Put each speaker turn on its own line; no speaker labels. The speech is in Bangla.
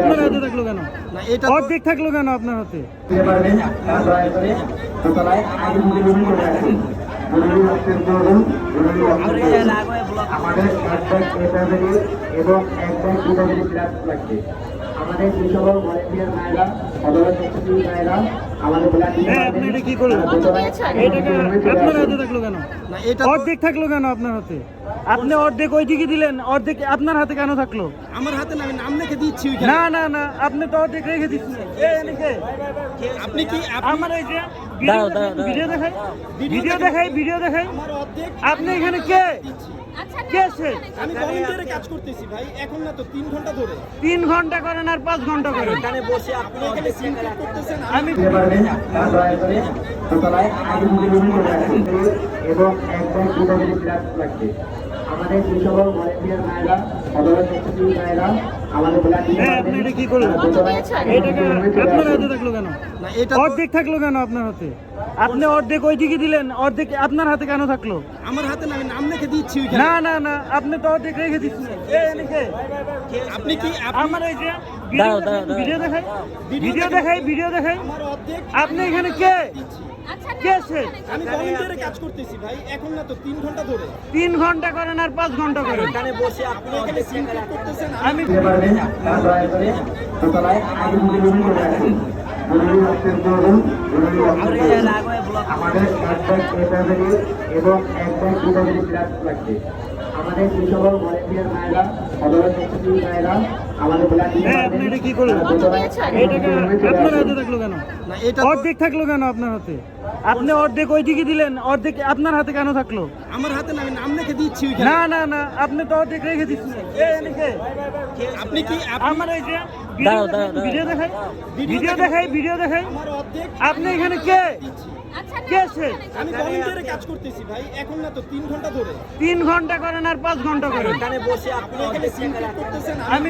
আপনার হাতে থাকল কেন?
না এটা
অর্ধেক থাকল কেন আপনার হাতে?
আমাদের এক ব্যাগ এটাবেরি এবং এক ব্যাগ দুটো লাগবে। আমাদের যে সকল ভলেন্টিয়ার ভাইরা অথবা স্বেচ্ছাসেবী ভাইরা আমাদের ব্লাড
হ্যাঁ, আপনি এটা কি করলেন? আপনার হাতে থাকল কেন?
না এটা
অর্ধেক থাকল কেন আপনার হাতে? আপনি অর্ধেক ওইদিকে দিলেন অর্ধেক আপনার হাতে কেন থাকল?
আমার হাতে না আমি নাম লিখে দিচ্ছি ওইখানে।
না না না আপনি তো অর্ধেক রেখে দিচ্ছেন। এই এনেকে,
আপনি কি
আমার এই যে ভিডিও ভিডিও দেখাই ভিডিও দেখাই ভিডিও দেখাই। আপনি এখানে কে?
আমি ভলেন্টিয়ারে কাজ করতেছি ভাই এখন না তো তিন ঘণ্টা ধরে।
তিন ঘণ্টা করেন আর পাঁচ ঘণ্টা করেন।
বসে আপনি এখানে সিম করতেছেন
আমি
এবং একদম দুটো গ্লাস লাগবে। আমাদের যে সকল ভলেন্টিয়ার ভাইরা অথবা স্বেচ্ছাসেবী ভাইরা আমাদের ব্লাড
হ্যাঁ, আপনি এটা কি করলেন? আপনার হাতে থাকল কেন?
না এটা
অর্ধেক থাকল কেন আপনার হাতে? আপনি অর্ধেক ওইদিকে দিলেন অর্ধেক আপনার হাতে কেন থাকল?
আমার হাতে না আমি নাম লিখে দিচ্ছি
না না না আপনি তো অর্ধেক রেখে দিচ্ছেন।
আপনি কি
আমার এই যে ভিডিও দেখাই ভিডিও দেখাই ভিডিও দেখাই। আপনি এখানে কে?
আমি ভলেন্টিয়ারে কাজ করতেছি ভাই এখন না তো তিন ঘণ্টা ধরে।
তিন ঘণ্টা করেন আর পাঁচ ঘণ্টা করেন।
বসে আপনি এখানে সিম করতেছেন
আমি
দিতে পারবেন তারা দয়া করে এক এবং এক ব্যাগ গ্লাস লাগবে আমাদের যে সকল ভলেন্টিয়ার ভাইরা ভাইরা আমাদের
হ্যাঁ, অর্ধেক থাকল কেন আপনার হাতে? আপনি অর্ধেক ওইদিকে দিলেন অর্ধেক আপনার হাতে কেন থাকল?
আমার হাতে না আমি দিচ্ছি
না না না আপনি তো অর্ধেক রেখে দিচ্ছেন।
আপনি কি
আমার এই যে ভিডিও দেখাই ভিডিও দেখাই ভিডিও দেখাই। আপনি এখানে কে? সে
আমি ভলান্টিয়ারে কাজ করতেছি ভাই এখন না তো তিন ঘণ্টা ধরে।
3 ঘণ্টা করেন আর পাঁচ ঘণ্টা করেন।
বসে আপনি এখানে সিম করতেছেন
আমি